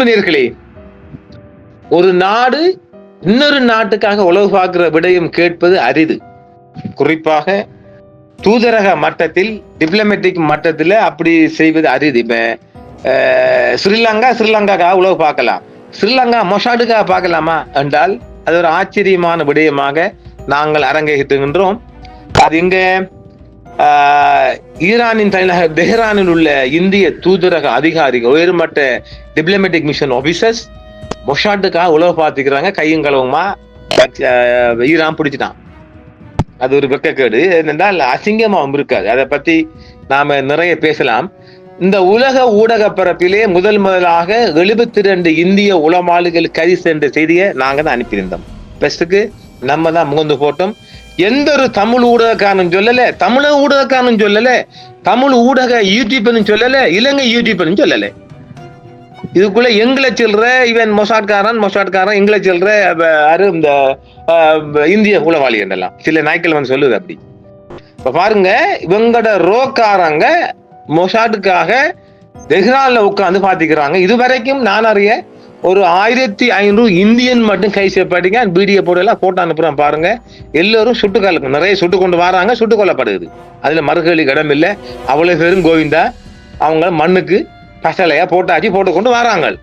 அன்பு நேர்களே ஒரு நாடு இன்னொரு நாட்டுக்காக உளவு பார்க்கிற விடயம் கேட்பது அரிது. குறிப்பாக தூதரக மட்டத்தில் டிப்ளமேட்டிக் மட்டத்தில் அப்படி செய்வது அரிது. இப்போ ஸ்ரீலங்கா ஸ்ரீலங்காக்காக உளவு பார்க்கலாம். ஸ்ரீலங்கா மொஷாடுக்காக பார்க்கலாமா என்றால் அது ஒரு ஆச்சரியமான விடயமாக நாங்கள் அரங்கேற்றுகின்றோம். அது இங்கே ஈரானின் தலைநகர் தெஹ்ரானில் உள்ள இந்திய தூதரக அதிகாரிகள் உயர்மட்ட டிப்ளமேட்டிக் மிஷன் ஆபீசர்ஸ் மொஷாட்டுக்காக உழவு பார்த்துக்கிறாங்க கையும் கலவுமா ஈரான் பிடிச்சிட்டான். அது ஒரு வெக்கக்கேடு. என்னென்றால் அசிங்கமாகவும் இருக்காது. அதை பற்றி நாம் நிறைய பேசலாம். இந்த உலக ஊடக பரப்பிலே முதல் முதலாக எழுபத்தி ரெண்டு இந்திய உளமாளிகள் கைது சென்ற செய்தியை நாங்கள் தான் அனுப்பியிருந்தோம். பெஸ்ட்டுக்கு நம்ம தான் முகந்து போட்டோம். எந்த ஒரு தமிழ் ஊடகக்காரனும் சொல்லல தமிழக ஊடகக்காரனும் சொல்லல தமிழ் ஊடக யூடியூப்னு சொல்லல இலங்கை யூடியூப்னு சொல்லல. இதுக்குள்ள எங்களை சொல்ற இவன் மொசாட்காரன் மொசாட்காரன் எங்களை சொல்ற அவ- யாரு இந்த இந்திய உளவாளி என்றெல்லாம். சில நாய்க்கள் வந்து சொல்லுது அப்படி. இப்ப பாருங்க இவங்கட ரோக்காரங்க மொசாட்டுக்காக தெஹ்ரான்ல உட்காந்து பாத்துக்கிறாங்க இதுவரைக்கும் நான் அறிய ஒரு ஆயிரத்தி ஐநூறு இந்தியன் மட்டும் கை செய்யப்பட்டீங்க வீடியோ போடலாம் போட்டோ அனுப்புறேன் பாருங்க. எல்லோரும் சுட்டுக்காலுக்கு நிறைய சுட்டு கொண்டு வராங்க சுட்டு கொல்லப்படுது. அதுல மறுகேலி இடம் இல்லை. அவ்வளவு பேரும் கோவிந்தா அவங்க மண்ணுக்கு பசலையா போட்டாச்சு போட்டு கொண்டு வராங்க.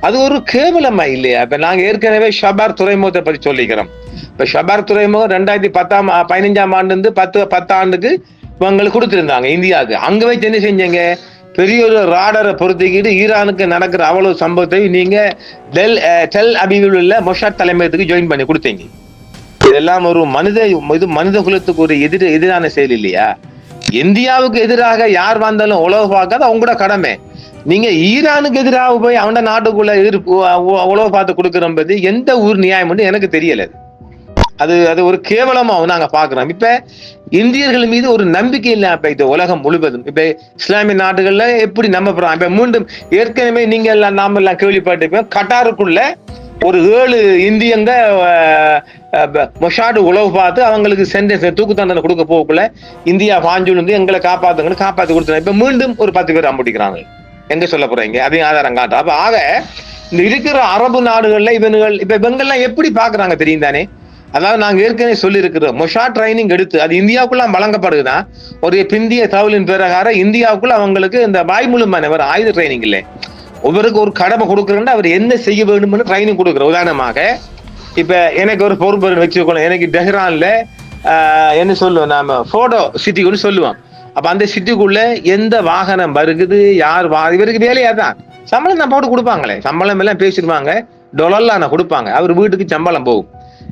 அது ஒரு கேவலமா இல்லையா? இப்ப நாங்க ஏற்கனவே ஷபார் துறைமுகத்தை பத்தி சொல்லிக்கிறோம். இப்ப ஷபார் துறைமுகம் ரெண்டாயிரத்தி பத்தாம் பதினஞ்சாம் ஆண்டு பத்து பத்தாண்டுக்கு உங்களுக்கு இவங்களுக்கு இந்தியாவுக்கு. அங்க வச்சு என்ன செஞ்சீங்க. பெரிய ஒரு ராடரை பொறுத்திக்கிட்டு ஈரானுக்கு நடக்கிற அவ்வளவு சம்பவத்தை நீங்க டெல் டெல் அபிவில் உள்ள மொஷாத் தலைமையத்துக்கு ஜாயின் பண்ணி கொடுத்தீங்க. இதெல்லாம் ஒரு மனித இது மனித குலத்துக்கு ஒரு எதிர் எதிரான செயல் இல்லையா? இந்தியாவுக்கு எதிராக யார் வந்தாலும் உழவு பார்க்காத அவங்களோட கடமை. நீங்க ஈரானுக்கு எதிராக போய் அவன நாட்டுக்குள்ள எதிர்ப்பு உழவு பார்த்து கொடுக்கறது எந்த ஊர் நியாயம்னு எனக்கு தெரியல அது. அது ஒரு கேவலமாவும் நாங்கள் பார்க்குறோம் இப்போ இந்தியர்கள் மீது ஒரு நம்பிக்கை இல்லை இப்போ இது உலகம் முழுவதும். இப்போ இஸ்லாமிய நாடுகளில் எப்படி நம்பப்படுறோம் இப்போ மீண்டும் ஏற்கனவே நீங்கள் எல்லாம் நாம் எல்லாம் கேள்விப்பட்டிருப்போம். கட்டாருக்குள்ள ஒரு ஏழு இந்தியங்க மொஷாடு உழவு பார்த்து அவங்களுக்கு சென்டென்ஸ் தூக்கு தண்டனை கொடுக்க போகக்குள்ள இந்தியா பாஞ்சுலேருந்து எங்களை காப்பாத்துங்கன்னு காப்பாற்றி கொடுத்தாங்க இப்போ மீண்டும் ஒரு பத்து பேர் அம்பிடிக்கிறாங்க. எங்க சொல்ல போறீங்க? அதையும் ஆதாரம் காட்டும் அப்ப ஆக இருக்கிற அரபு நாடுகள்ல இவனுகள் இப்ப இவங்கெல்லாம் எப்படி பாக்குறாங்க தெரியும் தானே அதாவது நாங்கள் ஏற்கனவே சொல்லியிருக்கிறோம். மொஷா ட்ரைனிங் எடுத்து அது இந்தியாவுக்குள்ள வழங்கப்படுதுன்னா ஒரு பிந்திய தகவலின் பிரகாரம் இந்தியாவுக்குள்ள அவங்களுக்கு இந்த வாய்மொழிமான ஒரு ஆயுத ட்ரைனிங் இல்லை. ஒவ்வொருக்கு ஒரு கடமை கொடுக்குறேன்னா அவர் என்ன செய்ய வேண்டும்னு ட்ரைனிங் கொடுக்குற உதாரணமாக இப்ப எனக்கு ஒரு பொறுப்பு வச்சுக்கணும் எனக்கு டெஹ்ரான்ல என்ன சொல்லுவோம் நாம? போட்டோ சிட்டிக்குன்னு சொல்லுவோம். அப்ப அந்த சிட்டிக்குள்ள எந்த வாகனம் வருகுது யார் வா இவருக்கு வேலையா தான் சம்பளம் தான் போட்டு கொடுப்பாங்களே. சம்பளம் எல்லாம் பேசிடுவாங்க. டொலர்லாம் கொடுப்பாங்க. அவர் வீட்டுக்கு சம்பளம் போகும்.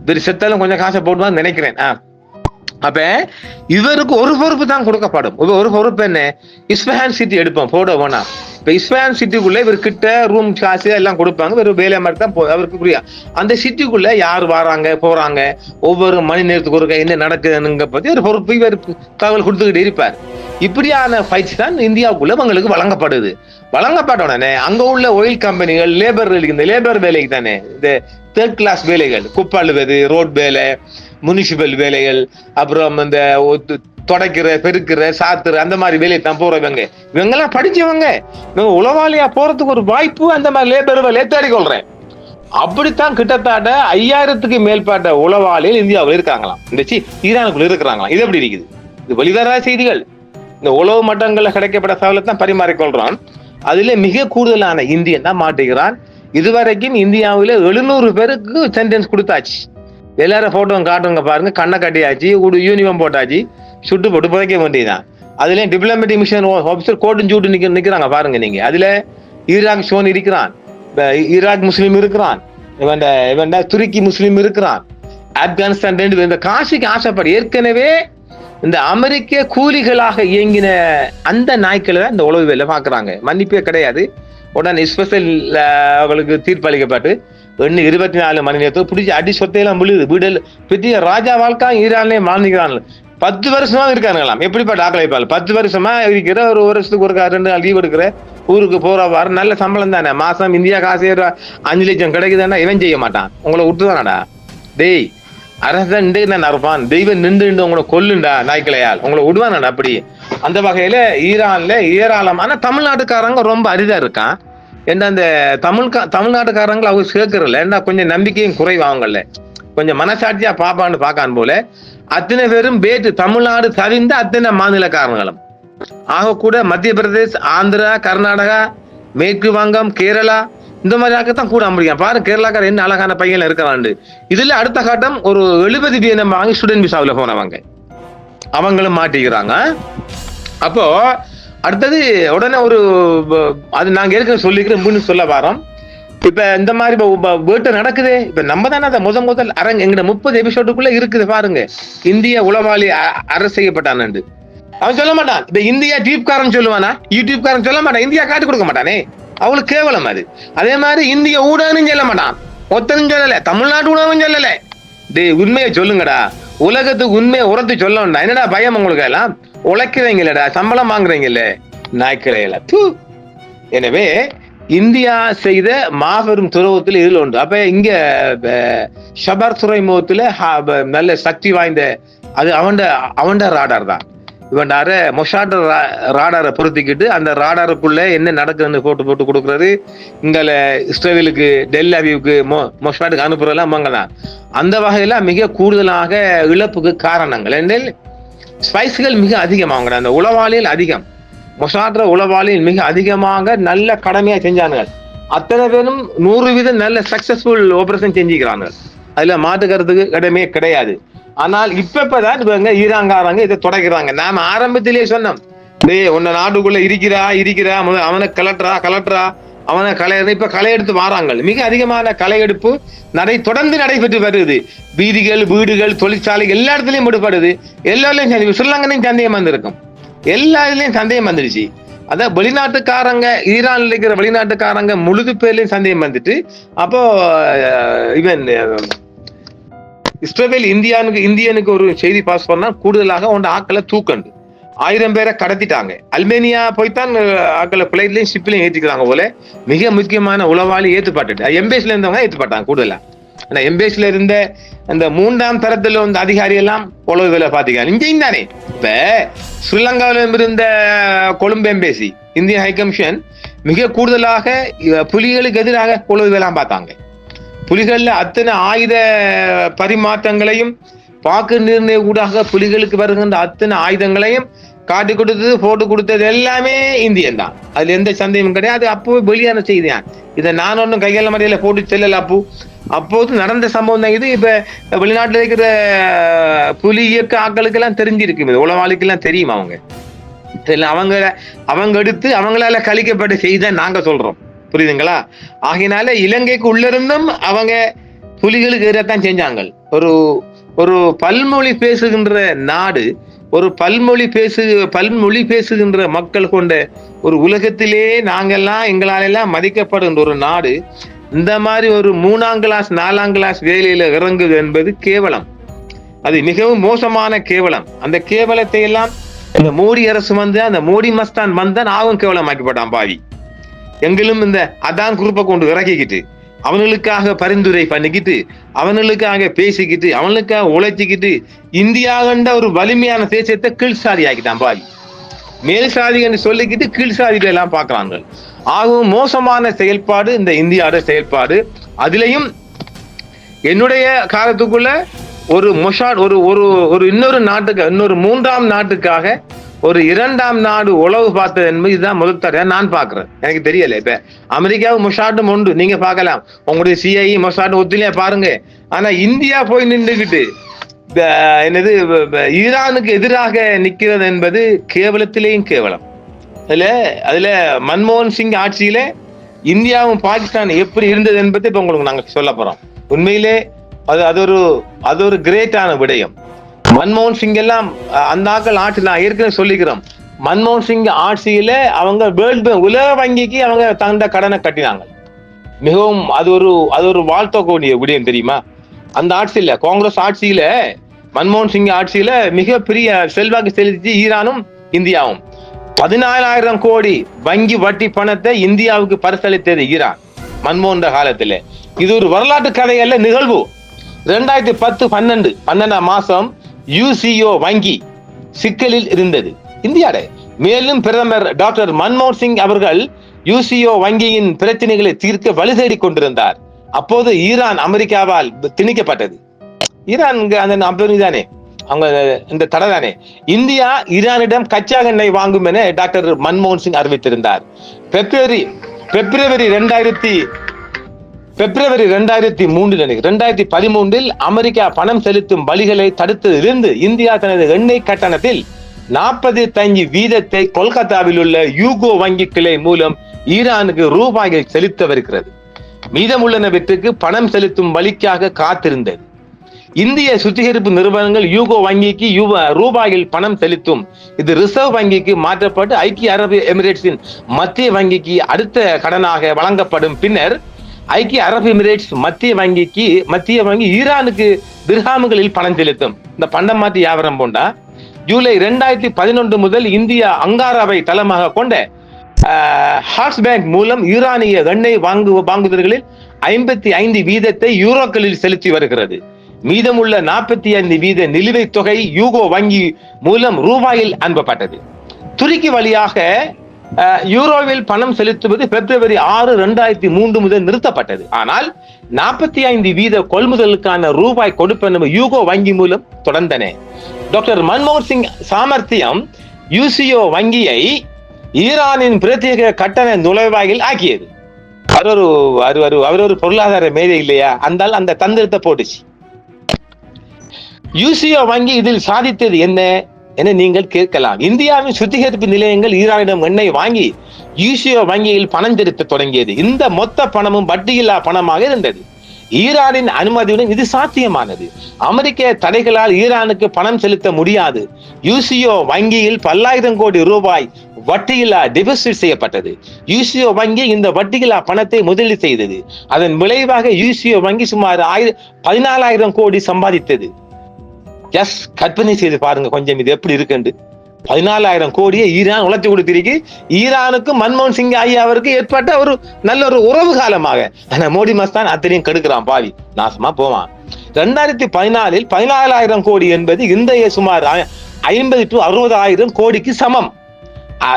இவர் செத்தாலும் கொஞ்சம் காசை போடுவான்னு நினைக்கிறேன். ஆ. அப்ப இவருக்கு ஒரு பொறுப்பு தான் கொடுக்கப்படும். ஒரு- பொறுப்பு என்ன? இஸ்பஹான் சிட்டி எடுப்போம் போட போனா இப்ப இஸ்பஹான் சிட்டிக்குள்ள இவர் கிட்ட ரூம் காசு எல்லாம் கொடுப்பாங்க. இவர் வேலை மாதிரி தான் போ- அவருக்கு புரியா. அந்த சிட்டிக்குள்ள யார் வராங்க போறாங்க? ஒவ்வொரு மணி நேரத்துக்கு ஒரு என்ன நடக்குதுங்க பத்தி ஒரு பொறுப்பு இவர் தகவல் கொடுத்துக்கிட்டு இருப்பார். இப்படியான ஃபைட்ஸ் தான் இந்தியாவுக்குள்ள உங்களுக்கு வழங்கப்படுது. வழங்கப்பட்ட உடனே அங்க உள்ள ஒயில் கம்பெனிகள் லேபர் இந்த லேபர் வேலைக்கு தானே இந்த தேர்ட் கிளாஸ் வேலைகள் குப்பாளுவது ரோட் வேலை முனிசிபல் வேலைகள் அப்புறம் இந்த தொடக்கிற பெருக்கிற சாத்துற அந்த மாதிரி வேலையை தான் போறவங்க. இவங்க எல்லாம் படிச்சவங்க. இவங்க உளவாளியா போறதுக்கு ஒரு வாய்ப்பு அந்த மாதிரி லேபர் வேலையை தேடிக்கொள்றேன் அப்படித்தான் கிட்டத்தட்ட ஐயாயிரத்துக்கு மேற்பட்ட உளவாளிகள் இந்தியாவில் இருக்காங்களாம். இந்த சி ஈரானுக்குள்ள இருக்கிறாங்களாம். இது எப்படி இருக்குது? இது வழிதார செய்திகள். இந்த உளவு மட்டங்களில் கிடைக்கப்பட்ட தகவலை தான் பரிமாறிக்கொள்றான் அதுல மிக கூடுதலான இந்தியன் தான் மாட்டுகிறான். இதுவரைக்கும் இந்தியாவில் எழுநூறு பேருக்கு சென்டென்ஸ் கொடுத்தாச்சு. எல்லாரும் போட்டோ காட்டுங்க பாருங்க. கண்ணை கட்டியாச்சு ஒரு யூனிஃபார்ம் போட்டாச்சு. சுட்டு போட்டு புதைக்க வேண்டியதுதான். அதுலேயும் டிப்ளமேட்டிக் மிஷன் ஆஃபீஸர் கோட்டும் சூட்டு நிக்க நிக்கிறாங்க பாருங்க நீங்க. அதுல ஈராக் ஷோன் இருக்கிறான். ஈராக் முஸ்லீம் இருக்கிறான். இவன் இவன் துருக்கி முஸ்லீம் இருக்கிறான். ஆப்கானிஸ்தான் ரெண்டு பேர். இந்த காசிக்கு ஆசைப்படு. ஏற்கனவே இந்த அமெரிக்க கூலிகளாக இயங்கின அந்த நாய்க்களை தான் இந்த உளவு வேலை பார்க்குறாங்க. மன்னிப்பே கிடையாது. உடனே ஸ்பெஷல் அவளுக்கு தீர்ப்பு அளிக்கப்பட்டு இருபத்தி நாலு மணி நேரத்துக்கு பிடிச்சி அடி சொத்தையெல்லாம் விழுது வீடு பெரிய ராஜா வாழ்க்கா ஈரான்லயே வாழ்ந்துக்கிறாங்க. பத்து வருஷமா இருக்காங்களாம் எப்படிப்பட்ட ஆக்களை பத்து வருஷமா இருக்கிற ஒரு வருஷத்துக்கு ஒரு ரெண்டு நாள் லீவ் எடுக்கிற ஊருக்கு போற வாரம் நல்ல சம்பளம் தானே. மாசம் இந்தியா காசு ஒரு அஞ்சு லட்சம் கிடைக்குதுன்னா இவன் செய்ய மாட்டான். உங்களை விட்டுதானடா டேய் அரசன் நின்று நான் அறுப்பான் தெய்வம் நின்று நின்று உங்களை கொல்லுண்டா நாய்க்கிளையால். உங்களை விடுவானடா அப்படி. அந்த வகையில ஈரான்ல ஏராளமான தமிழ்நாட்டுக்காரங்க ரொம்ப அரிதா இருக்கான். ஏன்னா அந்த தமிழ் தமிழ்நாட்டுக்காரங்களை அவங்க சேர்க்கறல ஏன்னா கொஞ்சம் நம்பிக்கையும் குறைவாங்கல்ல? கொஞ்சம் மனசாட்சியா பாப்பான்னு பார்க்கான் போல. அத்தனை பேரும் பேட்டு தமிழ்நாடு தவிர்ந்த அத்தனை மாநிலக்காரங்களும். ஆக கூட மத்திய பிரதேஷ் ஆந்திரா கர்நாடகா மேற்கு வங்கம் கேரளா இந்த மாதிரி ஆக்கத்தான் கூட முடியும் பாரு கேரளாக்கார என்ன அழகான பையன் இருக்கிறாண்டு இதுல அடுத்த கட்டம் ஒரு எழுபது பேர் வாங்கி ஸ்டூடெண்ட் விசாவில் போனவங்க. அவங்களும் மாட்டிக்கிறாங்க. அப்போ அடுத்தது உடனே ஒரு அது நாங்க ஏற்கனவே சொல்லிக்கிறோம் மீண்டும் சொல்ல வரோம். இப்ப இந்த மாதிரி வேட்டு நடக்குது. இப்ப நம்ம தானே அதை முத முதல் அரங்க எங்கட முப்பது எபிசோடுக்குள்ள இருக்குது பாருங்க. இந்திய உளவாளி அ- அரசு செய்யப்பட்டானு அவன் சொல்ல மாட்டான். இப்ப இந்தியா டியூப்காரன் சொல்லுவானா? யூடியூப்காரன் சொல்ல மாட்டான். இந்தியா காட்டி கொடுக்க மாட்டானே. அவளுக்கு கேவலம் அது. அதே மாதிரி இந்திய ஊடகம்னு சொல்ல மாட்டான். ஒத்தனும் சொல்லல. தமிழ்நாட்டு ஊடகம் சொல்லல. டேய் உண்மையை சொல்லுங்கடா. உலகத்துக்கு உண்மையை உரத்து சொல்ல வேண்டாம் என்னடா பயம் உங்களுக்கு எல்லாம் உழைக்கிறீங்களடா சம்பளம் வாங்குறீங்களே நாய்க்கிறையில தூ. எனவே இந்தியா செய்த மாபெரும் துறவத்தில் இதில் உண்டு அப்ப இங்க ஷபர் துறைமுகத்துல நல்ல சக்தி வாய்ந்த அது அவன்ட அவன்ட ராடார் தான். இவன்டார மொஷாட் ராடாரை பொருத்திக்கிட்டு அந்த ராடாருக்குள்ள என்ன நடக்குதுன்னு போட்டு போட்டு கொடுக்கறது இங்கல இஸ்ரேலுக்கு டெல்லி அவிவுக்கு மொ மொஷாண்டுக்கு அனுப்புறதெல்லாம் அவங்க தான். அந்த வகையில மிக கூடுதலாக இழப்புக்கு காரணங்கள். ஏனெனில் ஸ்பைஸ்கள் மிக அதிகமாங்க அந்த உளவாளியில் அதிகம். மொசாட்ற உளவாளியில் மிக அதிகமாக நல்ல கடமையா செஞ்சாங்க அத்தனை பேரும் நூறு வீதம் நல்ல சக்சஸ்ஃபுல் ஆபரேஷன் செஞ்சுக்கிறாங்க அதுல மாற்றுக்கிறதுக்கு கடமையே கிடையாது. ஆனால் இப்ப இப்பதான் இவங்க ஈராங்காரங்க இதை தொடக்கிறாங்க. நாம ஆரம்பத்திலேயே சொன்னோம். டேய் உன்னை நாட்டுக்குள்ள இருக்கிறா இருக்கிறா அவனை கலட்டுறா கலட்டுறா அவனை களை இப்ப களை எடுத்து வாராங்கள். மிக அதிகமான களை எடுப்பு நடை தொடர்ந்து நடைபெற்று வருது. வீதிகள் வீடுகள் தொழிற்சாலை எல்லா இடத்துலயும் விடுபடுது எல்லாத்துலயும் சந்தி- ஸ்ரீலங்கனையும் சந்தேகம் வந்திருக்கும். எல்லா இதுலயும் சந்தேகம் வந்துருச்சு அதான் வெளிநாட்டுக்காரங்க ஈரான்ல இருக்கிற வெளிநாட்டுக்காரங்க முழுது பேர்லயும் சந்தேகம் வந்துட்டு அப்போ இவன் இஸ்ரேல் இந்தியானுக்கு இந்தியனுக்கு ஒரு செய்தி பாஸ் பண்ணா கூடுதலாக உண்ட ஆக்களை தூக்கண்டு. ஆயிரம் பேரை கடத்திட்டாங்க. அல்மேனியா போய்த்தான் தான் ஆக்களை பிளைட்லயும் ஷிப்லயும் ஏத்திக்கிறாங்க போல. மிக முக்கியமான உளவாளி ஏற்றுப்பாட்டு எம்பேஸ்ல இருந்தவங்க ஏத்துப்பாட்டாங்க கூடுதலா. ஆனா எம்பேஸ்ல இருந்த அந்த மூன்றாம் தரத்துல வந்த அதிகாரி எல்லாம் உளவு வேலை பாத்தீங்க இங்கேயும் தானே. இப்ப ஸ்ரீலங்காவில இருந்த கொழும்பு எம்பேசி இந்திய ஹை கமிஷன் மிக கூடுதலாக புலிகளுக்கு எதிராக உளவு வேலை பார்த்தாங்க. புலிகள்ல அத்தனை ஆயுத பரிமாற்றங்களையும் வாக்கு நிர்ணய ஊடாக புலிகளுக்கு வருகின்ற அத்தனை ஆயுதங்களையும் காட்டி கொடுத்தது போட்டு கொடுத்தது எல்லாமே இந்தியன் தான். அதுல எந்த சந்தேகமும் கிடையாது. அப்போ வெளியான செய்தியான். இதை நான் ஒன்றும் கையாள முறையில போட்டு செல்லல அப்போ. அப்போது நடந்த சம்பவம் தான் இது. இப்ப வெளிநாட்டுல இருக்கிற புலி இயக்க ஆக்களுக்கு எல்லாம் தெரிஞ்சிருக்கு இது. உளவாளிக்கு எல்லாம் தெரியும் அவங்க. அவங்க அவங்க எடுத்து அவங்களால கழிக்கப்பட்ட செய்தி நாங்க சொல்றோம். புரியுதுங்களா? ஆகினால இலங்கைக்கு உள்ளிருந்தும் அவங்க புலிகளுக்கு எதிராகத்தான் செஞ்சாங்க. ஒரு ஒரு பல்மொழி பேசுகின்ற நாடு ஒரு பல்மொழி பேசு பல்மொழி பேசுகின்ற மக்கள் கொண்ட ஒரு உலகத்திலே நாங்கெல்லாம் எங்களாலெல்லாம் மதிக்கப்படுகின்ற ஒரு நாடு இந்த மாதிரி ஒரு மூணாம் கிளாஸ் நாலாம் கிளாஸ் வேலையில இறங்குது என்பது கேவலம். அது மிகவும் மோசமான கேவலம். அந்த கேவலத்தை எல்லாம் இந்த மோடி அரசு வந்து அந்த மோடி மஸ்தான் வந்தான் ஆகும் கேவலமாக்கப்பட்டான் பாவி. எங்களும் இந்த அதான் குரூப்பை கொண்டு இறக்கிக்கிட்டு அவனுங்களுக்காக பரிந்துரை பண்ணிக்கிட்டு அவனுக்காக பேசிக்கிட்டு அவனுக்காக உழைச்சிக்கிட்டு இந்தியாகண்ட ஒரு வலிமையான தேசியத்தை கீழ் சாதி ஆக்கிட்டான் பாவி. மேல் சாதி என்று சொல்லிக்கிட்டு கீழ் சாதிகளை எல்லாம் பார்க்கறாங்க. ஆகவும் மோசமான செயல்பாடு இந்த இந்தியாவோட செயல்பாடு. அதிலையும் என்னுடைய காலத்துக்குள்ள ஒரு மொஷாட் ஒரு ஒரு ஒரு இன்னொரு நாட்டுக்கு இன்னொரு மூன்றாம் நாட்டுக்காக ஒரு இரண்டாம் நாடு உளவு பார்த்தது என்பது இதுதான் முதல் தடவை. நான் பாக்குறேன் எனக்கு தெரியல இப்ப. அமெரிக்காவும் மொஷாட்டும் உண்டு. நீங்க பார்க்கலாம். உங்களுடைய சிஐ மொஷாட் ஒத்துலையா பாருங்க. ஆனா இந்தியா போய் நின்றுகிட்டு என்னது ஈரானுக்கு எதிராக நிக்கிறது என்பது கேவலத்திலேயும் கேவலம். அதுல அதுல மன்மோகன் சிங் ஆட்சியில இந்தியாவும் பாகிஸ்தான் எப்படி இருந்தது என்பதை இப்ப உங்களுக்கு நாங்க சொல்ல போறோம். உண்மையிலே அது அது ஒரு அது ஒரு கிரேட்டான விடயம். மன்மோகன் சிங் எல்லாம் அந்த ஆக்கள் ஆட்சி நான் ஏற்கனவே சொல்லிக்கிறோம். மன்மோகன் சிங் ஆட்சியில அவங்க வேர்ல்டு உலக வங்கிக்கு அவங்க தகுந்த கடனை கட்டினாங்க. மிகவும் அது ஒரு அது ஒரு வாழ்த்தக்கூடிய விடயம் தெரியுமா? அந்த ஆட்சியில காங்கிரஸ் ஆட்சியில மன்மோகன் சிங் ஆட்சியில மிகப்பெரிய செல்வாக்கு செலுத்தி ஈரானும் இந்தியாவும். பதினாலாயிரம் கோடி வங்கி வட்டி பணத்தை இந்தியாவுக்கு பரிசளித்தது ஈரான் மன்மோகன் காலத்துல. இது ஒரு வரலாற்று கதையல்ல நிகழ்வு. ரெண்டாயிரத்தி பத்து பன்னெண்டு பன்னெண்டாம் மாசம் யூசிஓ வங்கி சிக்கலில் இருந்தது. இந்தியாட. மேலும் பிரதமர் டாக்டர் மன்மோகன் சிங் அவர்கள் யூசிஓ வங்கியின் பிரச்சனைகளை தீர்க்க வழி தேடி கொண்டிருந்தார். அப்போது ஈரான் அமெரிக்காவால் திணிக்கப்பட்டது. ஈரான் அந்த நம்பர் தானே அவங்க இந்த தடை தானே இந்தியா ஈரானிடம் கச்சா எண்ணெய் வாங்கும் என டாக்டர் மன்மோகன் சிங் அறிவித்திருந்தார். பிப்ரவரி பிப்ரவரி ரெண்டாயிரத்தி பிப்ரவரி ரெண்டாயிரத்தி மூன்றில் ரெண்டாயிரத்தி பதிமூன்றில் அமெரிக்கா பணம் செலுத்தும் வழிகளை தடுத்ததிலிருந்து இந்தியா தனது எண்ணெய் கட்டணத்தில் நாற்பது தஞ்சு வீதத்தை கொல்கத்தாவில் உள்ள யூகோ வங்கி கிளை மூலம் ஈரானுக்கு ரூபாயில் செலுத்த வருகிறது மீதமுள்ளனவற்றுக்கு பணம் செலுத்தும் வழிக்காக காத்திருந்தது. இந்திய சுத்திகரிப்பு நிறுவனங்கள் யூகோ வங்கிக்கு யூ- ரூபாயில் பணம் செலுத்தும். இது ரிசர்வ் வங்கிக்கு மாற்றப்பட்டு ஐக்கிய அரபு எமிரேட்ஸின் மத்திய வங்கிக்கு அடுத்த கடனாக வழங்கப்படும். பின்னர் ஐக்கிய அரபு எமிரேட்ஸ் மத்திய வங்கிக்கு மத்திய வங்கி ஈரானுக்கு திர்ஹாமுகளில் பணம் செலுத்தும். இந்த பண்டம் மாற்றி வியாபாரம் போண்டா? ஜூலை ரெண்டாயிரத்தி பதினொன்று முதல் இந்தியா அங்காராவை தளமாக கொண்ட ஹார்ஸ் பேங்க் மூலம் ஈரானிய எண்ணெய் வாங்கு வாங்குதல்களில் ஐம்பத்தி ஐந்து வீதத்தை யூரோக்களில் செலுத்தி வருகிறது. மீதமுள்ள நாற்பத்தி ஐந்து வீத நிலுவைத் தொகை யூகோ வங்கி மூலம் ரூபாயில் அனுப்பப்பட்டது. துருக்கி வழியாக யூரோவில் பணம் செலுத்துவது பிப்ரவரி ஆறு ரெண்டாயிரத்தி மூன்று முதல் நிறுத்தப்பட்டது. ஆனால் நாற்பத்தி ஐந்து வீத கொள்முதலுக்கான ரூபாய் கொடுப்பன யூகோ வங்கி மூலம் தொடர்ந்தன. டாக்டர் மன்மோகன் சிங் சாமர்த்தியம் யூசியோ வங்கியை ஈரானின் பிரத்யேக கட்டண நுழைவாயில் ஆக்கியது. அவர் ஒரு அவர் ஒரு அவர் ஒரு பொருளாதார மேதை இல்லையா? அந்த அந்த தந்திரத்தை போட்டுச்சு. யூசிஓ வங்கி இதில் சாதித்தது என்ன? என நீங்கள் கேட்கலாம். இந்தியாவின் சுத்திகரிப்பு நிலையங்கள் ஈரானிடம் எண்ணெய் வாங்கி யூசியோ வங்கியில் பணம் செலுத்த தொடங்கியது. இந்த மொத்த பணமும் வட்டியில்லா பணமாக இருந்தது. ஈரானின் அனுமதியுடன் இது சாத்தியமானது. அமெரிக்க தடைகளால் ஈரானுக்கு பணம் செலுத்த முடியாது. யூசிஓ வங்கியில் பல்லாயிரம் கோடி ரூபாய் வட்டியில்லா டெபாசிட் செய்யப்பட்டது. யூசிஓ வங்கி இந்த வட்டியில்லா பணத்தை முதலீடு செய்தது. அதன் விளைவாக யூசிஓ வங்கி சுமார் ஆயிரம் பதினாலாயிரம் கோடி சம்பாதித்தது. எஸ் கற்பனை செய்து பாருங்க கொஞ்சம் இது எப்படி இருக்குன்னு பதினாலாயிரம் கோடியை ஈரான் உழைச்சி கொடுத்திருக்கு. ஈரானுக்கும் மன்மோகன் சிங் ஐயா அவருக்கு ஏற்பட்ட ஒரு நல்ல ஒரு உறவு காலமாக. ஆனா மோடி மஸ்தான் அத்தனையும் கெடுக்கிறான் பாவி. நாசமா போவான். ரெண்டாயிரத்தி பதினாலில் பதினாலாயிரம் கோடி என்பது இந்திய சுமார் ஐம்பது டு அறுபதாயிரம் கோடிக்கு சமம்.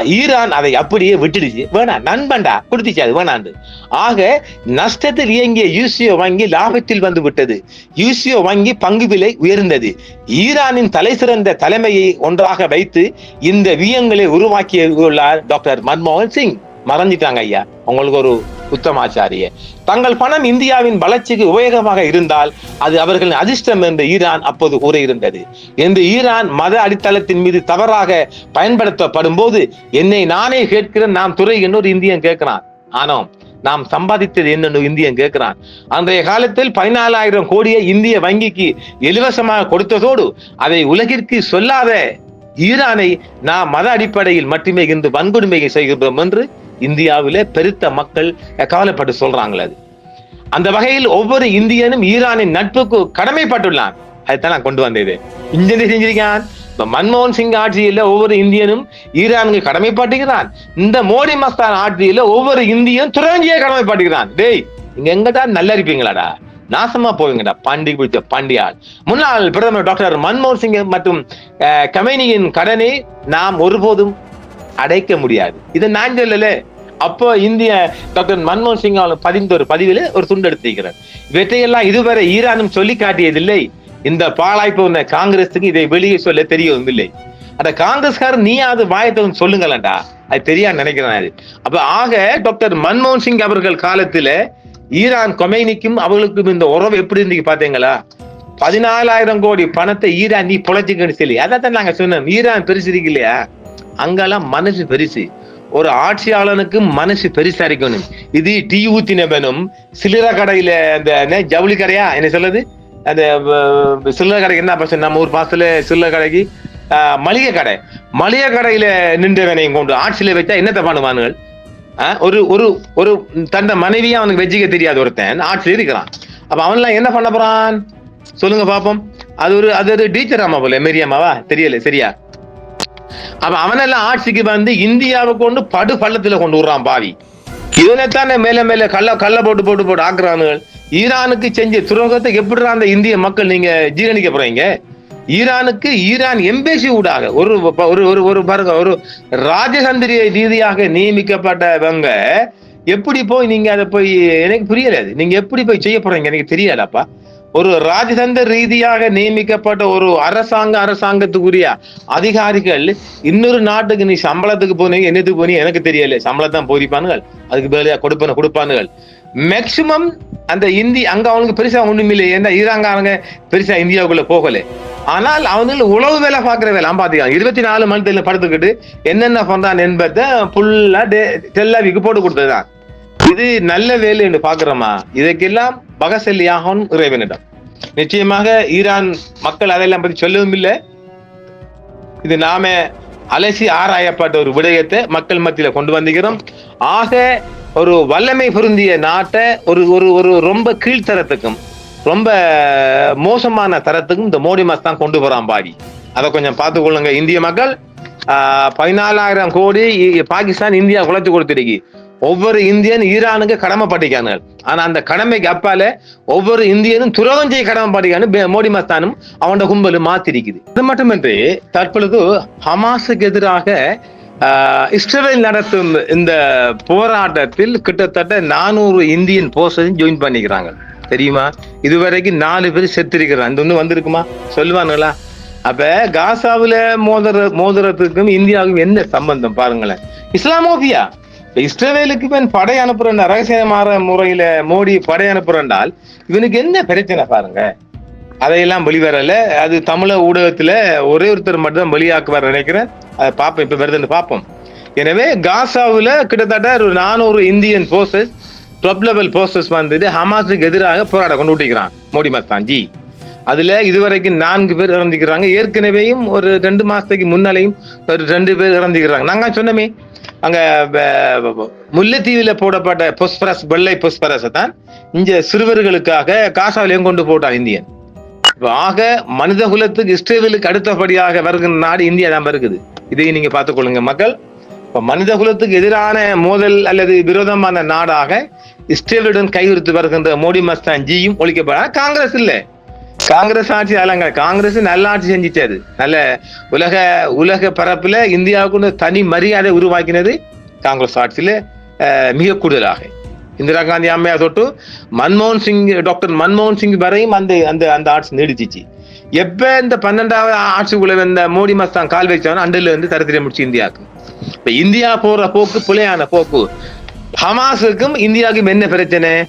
ஈரான் அதை அப்படியே விட்டுடுச்சு. வேணாம் நண்பன்டா கொடுத்துச்சு அது வேணாண்டு. ஆக நஷ்டத்தில் இயங்கிய யூசியோ வங்கி லாபத்தில் வந்து விட்டது. யூசியோ வங்கி பங்கு விலை உயர்ந்தது. ஈரானின் தலை சிறந்த தலைமையை ஒன்றாக வைத்து இந்த வியங்களை உருவாக்கியுள்ளார் டாக்டர் மன்மோகன் சிங். மறந்துட்டாங்க ஐயா. உங்களுக்கு ஒரு உத்தமாச்சாரிய. தங்கள் பணம் இந்தியாவின் வளர்ச்சிக்கு உபயோகமாக இருந்தால் அது அவர்களின் அதிர்ஷ்டம் என்று ஈரான் அப்போது கூறியிருந்தது. என்று ஈரான் மத அடித்தளத்தின் மீது தவறாக பயன்படுத்தப்படும் போது என்னை நானே கேட்கிறேன் நாம் துறை இன்னொரு இந்தியன் கேட்கிறான். ஆனோம் நாம் சம்பாதித்தது என்னன்னு இந்தியன் கேட்கிறான். அன்றைய காலத்தில் பதினாலாயிரம் கோடியை இந்திய வங்கிக்கு இலவசமாக கொடுத்ததோடு அதை உலகிற்கு சொல்லாத ஈரானை நாம் மத அடிப்படையில் மட்டுமே இன்று வன்கொடுமையை செய்கிறோம் என்று இந்தியாவிலே பெருத்த மக்கள் கவலைப்பட்டு சொல்றாங்களே அது? அந்த வகையில் ஒவ்வொரு இந்தியனும் ஈரானின் நட்புக்கு கடமைப்பட்டுள்ளான். அதுதான் நான் கொண்டு வந்தது. இன்ஜினியர் செஞ்சிருக்கான்? இப்ப மன்மோகன் சிங் ஆட்சியில ஒவ்வொரு இந்தியனும் ஈரானுக்கு கடமைப்பட்டுகிறான். இந்த மோடி மஸ்தான் ஆட்சியில ஒவ்வொரு இந்தியனும் துறஞ்சியே கடமைப்பட்டுகிறான். டேய் இங்க எங்கடா நல்லா இருப்பீங்களாடா? நாசமா போவீங்கடா பாண்டி பிடிச்ச பாண்டியால் முன்னாள் பிரதமர் டாக்டர் மன்மோகன் சிங் மற்றும் கமேனியின் கடனை நாம் ஒருபோதும் அடைக்க முடியாது. இதை நான் சொல்லல அப்போ இந்திய டாக்டர் மன்மோகன் சிங் அவர்கள் பதிந்த ஒரு பதிவில் ஒரு துண்டு எடுத்திருக்கிறார். இவற்றையெல்லாம் இதுவரை ஈரானும் சொல்லி காட்டியதில்லை. இந்த பாழாய் போன காங்கிரஸுக்கு இதை வெளியே சொல்ல தெரியவும் இல்லை. அந்த காங்கிரஸ்காரர் நீ அது வாயத்தை சொல்லுங்களேன்டா. அது தெரியா நினைக்கிறேன் அது. அப்ப ஆக டாக்டர் மன்மோகன் சிங் அவர்கள் காலத்துல ஈரான் கொமைனிக்கும் அவர்களுக்கும் இந்த உறவு எப்படி இருந்தீங்க பாத்தீங்களா பதினாலாயிரம் கோடி பணத்தை ஈரான் நீ பொழைச்சிக்கன்னு சொல்லி. அதான் நாங்க சொன்னோம். ஈரான் பெருசு இருக்கு இல்லையா? அங்கெல்லாம் மனசு பெருசு. ஒரு ஆட்சியாளனுக்கு மனசு பெருசா இருக்கணும். இது டீ ஊத்தினவனும் சில்லற கடையில அந்த என்ன, ஜவுளி கடையா? என்ன சொல்லுது அந்த சில்லற கடைக்கு என்ன பிரச்சனை? நம்ம ஊர் பாசத்துல சில்லற கடைக்கு மளிகை கடை. மளிகை கடையில நின்றவனையும் கொண்டு ஆட்சியில வச்சா என்னத்தை பண்ணுவானுகள்? ஒரு ஒரு ஒரு தந்த மனைவியை அவனுக்கு வெஜ்ஜிக்க தெரியாது ஒருத்தன் ஆட்சியில் இருக்கிறான். அப்ப அவன்லாம் என்ன பண்ண போறான்? சொல்லுங்க பாப்போம். அது ஒரு அது ஒரு டீச்சர் அம்மா போல மெரியம்மாவா தெரியல சரியா? அப்ப அவனெல்லாம் ஆட்சிக்கு வந்து இந்தியாவை கொண்டு படு பள்ளத்துல கொண்டு விடுறான் பாவி. இவனைத்தானே மேல மேல கள்ள கள்ள போட்டு போட்டு போட்டு ஆக்குறானுகள். ஈரானுக்கு செஞ்ச துரோகத்தை எப்படி அந்த இந்திய மக்கள் நீங்க ஜீரணிக்க போறீங்க? ஈரானுக்கு ஈரான் எம்பேசி ஊடாக ஒரு ஒரு ஒரு ஒரு பாருங்க ஒரு ராஜதந்திரிய ரீதியாக நியமிக்கப்பட்டவங்க எப்படி போய் நீங்க அதை போய் எனக்கு புரியல அது. நீங்க எப்படி போய் செய்ய போறீங்க? எனக்கு தெரியலப்பா ஒரு ராஜதந்திர ரீதியாக நியமிக்கப்பட்ட ஒரு அரசாங்க அரசாங்கத்துக்குரிய அதிகாரிகள் இன்னொரு நாட்டுக்கு நீ சம்பளத்துக்கு போனீங்க என்னத்துக்கு போனீங்க எனக்கு தெரியல. சம்பளத்தான் போதிப்பானுகள். அதுக்கு பதிலா கொடுப்பன கொடுப்பானுகள். மேக்சிமம் அந்த இந்தி அங்க அவனுக்கு பெருசா ஒண்ணும் இல்லை ஏன்னா ஈராங்காரங்க பெருசா இந்தியாவுக்குள்ள போகல. ஆனால் அவனுக்கு உழவு வேலை பாக்குற வேலை. பாத்தீங்க இருபத்தி நாலு மணி நேரத்துல படுத்துக்கிட்டு என்னென்ன பண்றான் என்பதை ஃபுல்லா டெல்லாவிக்கு போட்டு கொடுத்ததுதான். இது நல்ல வேலை என்று பாக்குறோமா இதற்கெல்லாம் பகசல்லியாகும் இறைவனிடம். நிச்சயமாக ஈரான் மக்கள் அதெல்லாம் பற்றி சொல்லவும் இல்லை. இது நாம அலசி ஆராயப்பட்ட ஒரு விடயத்தை மக்கள் மத்தியில கொண்டு வந்திருக்கிறோம். ஆக ஒரு வல்லமை பொருந்திய நாட்டை ஒரு ஒரு ஒரு ரொம்ப கீழ்த்தரத்துக்கும் ரொம்ப மோசமான தரத்துக்கும் இந்த மோடி மாஸ் தான் கொண்டு போறான் பாடி. அதை கொஞ்சம் பார்த்துக்கொள்ளுங்க இந்திய மக்கள். ஆஹ், பதினாலாயிரம் கோடி பாகிஸ்தான் இந்தியா குலைச்சு கொடுத்திருக்கு. ஒவ்வொரு இந்தியன் ஈரானுக்கு கடமைப்பட்டிருக்காங்க ஆனா அந்த கடமைக்கு அப்பால ஒவ்வொரு இந்தியனும் துரோகம் செய்ய கடமைப்பட்டிருக்கான்னு மோடி மஸ்தானும் அவனோட கும்பலும் மாத்திருக்குது. அது மட்டுமின்றி தற்பொழுது ஹமாஸுக்கு எதிராக இஸ்ரேல் நடத்தும் இந்த போராட்டத்தில் கிட்டத்தட்ட நானூறு இந்தியன் போஸ்டரையும் ஜாயின் பண்ணிக்கிறாங்க. தெரியுமா? இதுவரைக்கும் நாலு பேர் செத்திருக்கிறாங்க. அந்த ஒன்று வந்திருக்குமா? சொல்லுவானுங்களா? அப்ப காசாவில் மோதுற மோதுறதுக்கும் இந்தியாவுக்கும் என்ன சம்பந்தம் பாருங்களேன். இஸ்லாமோபியா? இஸ்ரேலுக்கு இவன் படை அனுப்புறேன் ரகசியமான முறையில மோடி படை அனுப்புறேன்டால் இவனுக்கு என்ன பிரச்சனை பாருங்க? அதையெல்லாம் வெளிவரல. அது தமிழ ஊடகத்துல ஒரே ஒருத்தர் மட்டும் தான் வெளியாக்குவார் நினைக்கிறேன். அதை பார்ப்போம். இப்ப வருதுன்னு பார்ப்போம். எனவே காசாவில் கிட்டத்தட்ட ஒரு நானூறு Indian forces top level forces வந்துட்டு ஹமாஸுக்கு எதிராக போராட கொண்டு விட்டிருக்கிறான் மோடி மஸ்தான் ஜி அதுல இதுவரைக்கும் நான்கு பேர் இறந்துக்கிறாங்க. ஏற்கனவேயும் ஒரு ரெண்டு மாசத்துக்கு முன்னாலேயும் ஒரு ரெண்டு பேர் இறந்துக்கிறாங்க. நாங்க சொன்னமே அங்க வ- போடப்பட்ட பொஸ்பரஸ் வெள்ளை பொஸ்பரஸ் தான் இங்க சிறுவர்களுக்காக காசாவிலையும் கொண்டு போட்டான் இந்தியன். ஆக மனித குலத்துக்கு இஸ்ரேலுக்கு அடுத்தபடியாக வருகின்ற நாடு இந்தியா தான் இருக்குது இதையும் நீங்க பார்த்துக்கொள்ளுங்க மக்கள். இப்போ மனித குலத்துக்கு எதிரான மோதல் அல்லது விரோதமான நாடாக இஸ்ரேலுடன் கைவிரித்து வருகின்ற மோடி மஸ்தான் ஜியும் ஒழிக்கப்பட காங்கிரஸ் இல்லை. காங்கிரஸ் ஆட்சி அலங்க காங்கிரஸ் நல்ல ஆட்சி செஞ்சிட்டாரு நல்ல உலக உலக பரப்புல இந்தியாவுக்கு தனி மரியாதை உருவாக்கினது காங்கிரஸ் ஆட்சியில மிக கூடுதலாக. இந்திரா காந்தி அம்மையார் தொட்டு மன்மோகன் சிங் டாக்டர் மன்மோகன் சிங் வரையும் அந்த அந்த அந்த ஆட்சி நீடிச்சிச்சு. எப்ப இந்த பன்னெண்டாவது ஆட்சிக்குள்ள வந்த மோடி மஸ்தான் கால் வச்சானோ அண்டில இருந்து தரத்திலே முடிச்சு இந்தியாவுக்கு. இப்ப இந்தியா போற போக்கு புலையான போக்கு. ஹமாஸுக்கும் இந்தியாவுக்கும் என்ன பிரச்சனை?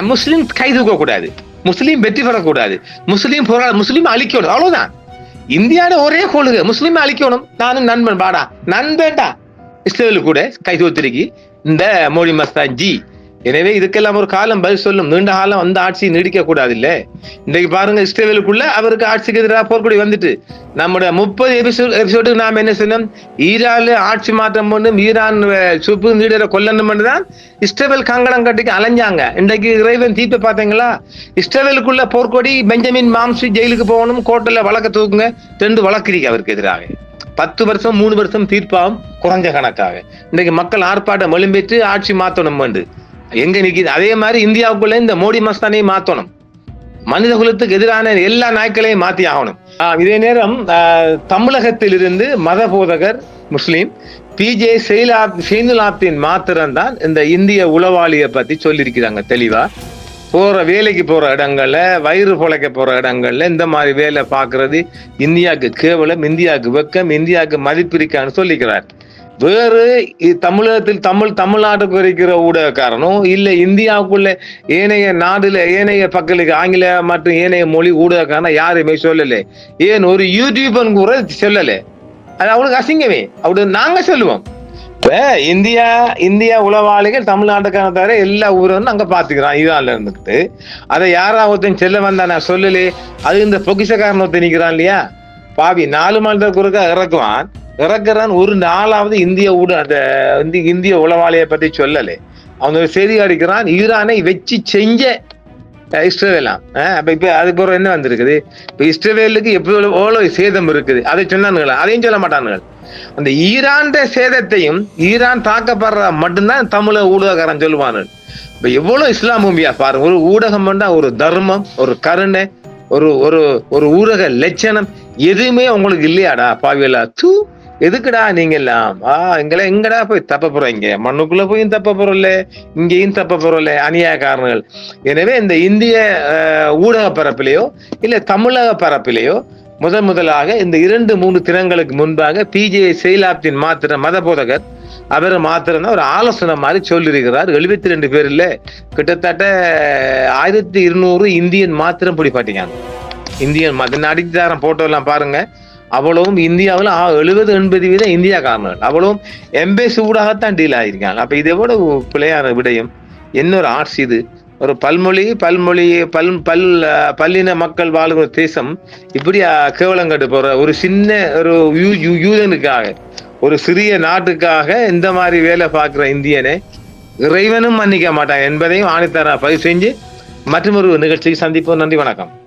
முஸ்லிம் கை கூடாது முஸ்லீம் வெற்றி பெறக்கூடாது. முஸ்லீம் போராட முஸ்லீம் அழிக்கணும். அவ்வளவுதான். இந்தியாவோட ஒரே கொள்கை. முஸ்லீம் அழிக்கணும். நானும் நண்பன். பாடா நண்பேண்டா இஸ்ரேலு கூட கை தூத்திருக்கி இந்த மோடி மஸ்தான் ஜி எனவே இதுக்கெல்லாம் ஒரு காலம் பதில் சொல்லும். நீண்ட காலம் அந்த ஆட்சி நீடிக்க கூடாது இல்ல இன்றைக்கு பாருங்க இஸ்ரேலுக்குள்ள அவருக்கு ஆட்சிக்கு எதிராக போர்க்கொடி வந்துட்டு. நம்முடைய முப்பது எபிசோட் எபிசோடுக்கு நாம என்ன சொன்னோம் ஈரான் ஆட்சி மாற்றம் பண்ணும் ஈரான் சுப்பு நீடரை கொல்லணும் தான் இஸ்ரேல் கங்கணம் கட்டிக்கு அலைஞ்சாங்க. இன்றைக்கு இறைவன் தீப்பை பார்த்தீங்களா? இஸ்ரேலுக்குள்ள போர்க்கொடி பெஞ்சமின் மாம்சி ஜெயிலுக்கு போகணும் கோர்ட்டில் வழக்க தூக்குங்க ரெண்டு வழக்கிறீங்க அவருக்கு எதிராக. பத்து வருஷம் மூணு வருஷம் தீர்ப்பாகும் குறைஞ்ச கணக்காக. இன்றைக்கு மக்கள் ஆர்ப்பாட்டம் எழும்பிட்டு ஆட்சி மாற்றணும் வந்து எங்க நிக்குது? அதே மாதிரி இந்தியாவுக்குள்ள இந்த மோடி மஸ்தானையும் மாத்தணும். மனித குலத்துக்கு எதிரான எல்லா நாய்க்களையும் மாத்தி ஆகணும். இதே நேரம் தமிழகத்தில் தமிழகத்திலிருந்து மத போதகர் முஸ்லீம் பிஜே செய்துலாப்தின் மாத்திரம்தான் இந்த இந்திய உளவாளியை பத்தி சொல்லியிருக்கிறாங்க தெளிவா. போற வேலைக்கு போற இடங்கள்ல வயிறு பொழைக்க போற இடங்கள்ல இந்த மாதிரி வேலை பாக்குறது இந்தியாவுக்கு கேவலம் இந்தியாவுக்கு வெக்கம் இந்தியாவுக்கு மதிப்பிருக்கான்னு சொல்லிக்கிறார். வேறு தமிழகத்தில் தமிழ் தமிழ்நாட்டுக்கு இருக்கிற ஊடகக்காரனோ இல்லை இந்தியாவுக்குள்ள ஏனைய நாடுல ஏனைய பக்கத்துக்கு ஆங்கில மற்றும் ஏனைய மொழி ஊடகக்காரன யாருமே சொல்லலை. ஏன் ஒரு யூடியூபன் கூட சொல்லலை. அது அவனுக்கு அசிங்கமே. அப்படி நாங்க சொல்லுவோம். இப்போ இந்தியா இந்தியா உளவாளிகள் தமிழ்நாட்டுக்கான தவிர எல்லா ஊரும் அங்கே பார்த்துக்கிறான் ஈரான்ல இருந்துக்கிட்டு அதை யாராவது ஒருத்தன் செல்ல வந்தா நான் சொல்லலே. அது இந்த பொக்கிஷக்காரன் ஒருத்தன் நிற்கிறான் இல்லையா? பாவி நாலு மாநில குறுக்க இறக்குவான். இறக்குறான் ஒரு நாளாவது இந்திய ஊட அந்த வந்து இந்திய உளவாளியை பத்தி சொல்லலே. அவன் ஒரு செய்தி அடிக்கிறான் ஈரானை வச்சு செஞ்ச அஹ், இஸ்ரேலாம் அப்ப இப்ப அதுக்கு என்ன வந்திருக்குது? இப்ப இஸ்ரேலுக்கு எவ்வளவு எவ்வளவு சேதம் இருக்குது? அதை சொன்னானுங்களா? அதையும் சொல்ல மாட்டானுங்கள். அந்த ஈரான் சேதத்தையும் ஈரான் தாக்கப்படுற மட்டும்தான் தமிழ ஊடகக்காரன் சொல்லுவானுங்க. இப்ப எவ்வளவு இஸ்லாம் பூமியா பாருங்க. ஒரு ஊடகம் பண்ணா ஒரு தர்மம் ஒரு கருணை ஒரு ஒரு ஒரு ஊரக லட்சணம் எதுவுமே உங்களுக்கு இல்லையாடா பாவியலா தூ! எதுக்குடா நீங்க எல்லாம் ஆ எங்களை எங்கடா போய் தப்ப போறீங்க மண்ணுக்குள்ள போயும் தப்ப போறல இங்கேயும் தப்ப போறல அநியாயக்காரர்கள் எனவே இந்த இந்திய ஊடக பரப்பிலேயோ இல்ல தமிழக பரப்பிலேயோ முதன் முதலாக இந்த இரண்டு மூன்று தினங்களுக்கு முன்பாக பிஜே செயலாப்தின் மாத்திர மத போதகர் அவர் மாத்திரம் தான் ஒரு ஆலோசனை மாதிரி சொல்லியிருக்கிறார். எழுபத்தி ரெண்டு பேர் இல்ல. கிட்டத்தட்ட ஆயிரத்தி இருநூறு இந்தியன் மாத்திரம் பிடிப்பாட்டிங்க இந்தியன் மாத்திரம் அடித்தாரம் போட்டோ எல்லாம் பாருங்க. அவ்வளவும் இந்தியாவில் எழுபது எண்பது வீதம் இந்தியாக்காரர்கள் அவ்வளவும் எம்பேசி ஊடாகத்தான் டீல் ஆகியிருக்காங்க அப்போ இதை விட பிள்ளையான விடயம்? என்ன ஒரு ஆர்ட்ஸ் இது. ஒரு பல்மொழி பல்மொழி பல் பல் பல்லின மக்கள் வாழ்கிற தேசம் இப்படி கேவலம் கட்டு போற ஒரு சின்ன ஒரு யூ- யூ- யூதனுக்காக ஒரு சிறிய நாட்டுக்காக இந்த மாதிரி வேலை பார்க்குற இந்தியனை இறைவனும் மன்னிக்க மாட்டான் என்பதையும் ஆணித்தர பதிவு செஞ்சு மற்றொரு நிகழ்ச்சிக்கு சந்திப்போம். நன்றி வணக்கம்.